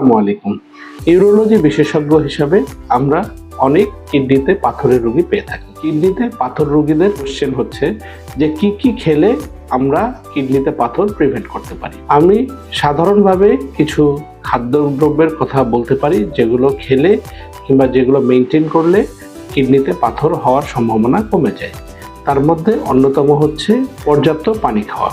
আসসালামু আলাইকুম। ইউরোলজি বিশেষজ্ঞ হিসাবে আমরা অনেক কিডনিতে পাথরের রোগী পেয়ে থাকি। কিডনিতে পাথর রোগীদের কোশ্চেন হচ্ছে যে কি কি খেলে আমরা কিডনিতে পাথর প্রিভেন্ট করতে পারি? আমি সাধারণভাবে কিছু খাদ্যদ্রব্যের কথা বলতে পারি যেগুলো খেলে কিংবা যেগুলো মেনটেন করলে কিডনিতে পাথর হওয়ার সম্ভাবনা কমে যায়। তার মধ্যে অন্যতম হচ্ছে পর্যাপ্ত পানি খাওয়া।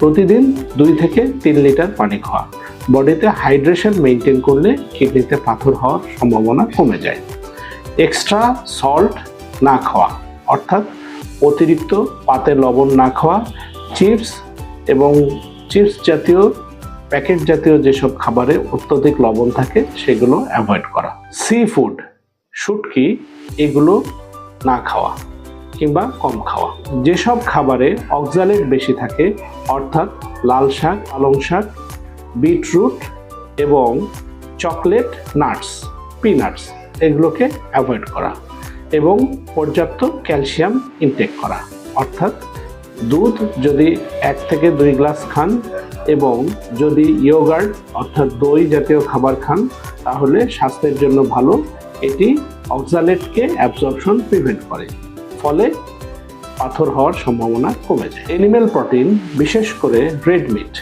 প্রতিদিন দুই থেকে তিন লিটার পানি খাওয়া। বডিতে হাইড্রেশন মেনটেন করলে কিডনিতে পাথর হওয়ার সম্ভাবনা কমে যায়। এক্সট্রা সল্ট না খাওয়া, অর্থাৎ অতিরিক্ত পাতে লবণ না খাওয়া, চিপস এবং চিপস জাতীয়, প্যাকেট জাতীয় যেসব খাবারে অত্যধিক লবণ থাকে সেগুলো অ্যাভয়েড করা। সি ফুড শুটকি, এগুলো না খাওয়া কিংবা কম খাওয়া। যেসব খাবারে অক্সালেট বেশি থাকে, অর্থাৎ লাল শাক, পালং শাক বিটরুট এবং চকলেট নাটস, পিনাটস, এগুলোকে অ্যাভয়েড করা এবং পর্যাপ্ত ক্যালসিয়াম ইনটেক করা। অর্থাৎ দুধ যদি এক থেকে দুই গ্লাস খান এবং যদি ইয়োগার্ট অর্থাৎ দই জাতীয় খাবার খান, তাহলে স্বাস্থ্যের জন্য ভালো। এটি অক্সালেটকে অ্যাবজর্পশন প্রিভেন্ট করে, ফলে পাথর হওয়ার সম্ভাবনা কমে যায়। এনিম্যাল প্রোটিন বিশেষ করে রেড মিট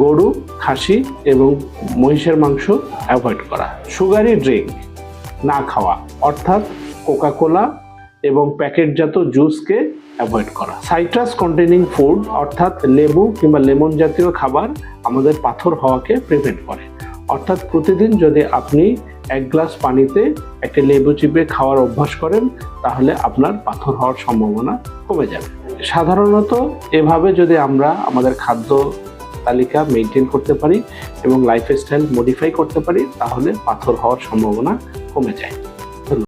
গরু, খাসি এবং মহিষের মাংস অ্যাভয়েড করা। সুগারি ড্রিঙ্ক না খাওয়া, অর্থাৎ কোকাকোলা এবং প্যাকেটজাত জুসকে অ্যাভয়েড করা। সাইট্রাস কন্টেনিং ফুড অর্থাৎ লেবু কিংবা লেমন জাতীয় খাবার আমাদের পাথর হওয়াকে প্রিভেন্ট করে। অর্থাৎ প্রতিদিন যদি আপনি এক গ্লাস পানিতে একটা লেবু চিপে খাওয়ার অভ্যাস করেন, তাহলে আপনার পাথর হওয়ার সম্ভাবনা কমে যাবে। সাধারণত এভাবে যদি আমরা আমাদের খাদ্য তালিকা মেনটেন করতে পারি এবং লাইফস্টাইল মডিফাই করতে পারি, তাহলে পাথর হওয়ার সম্ভাবনা কমে যায়।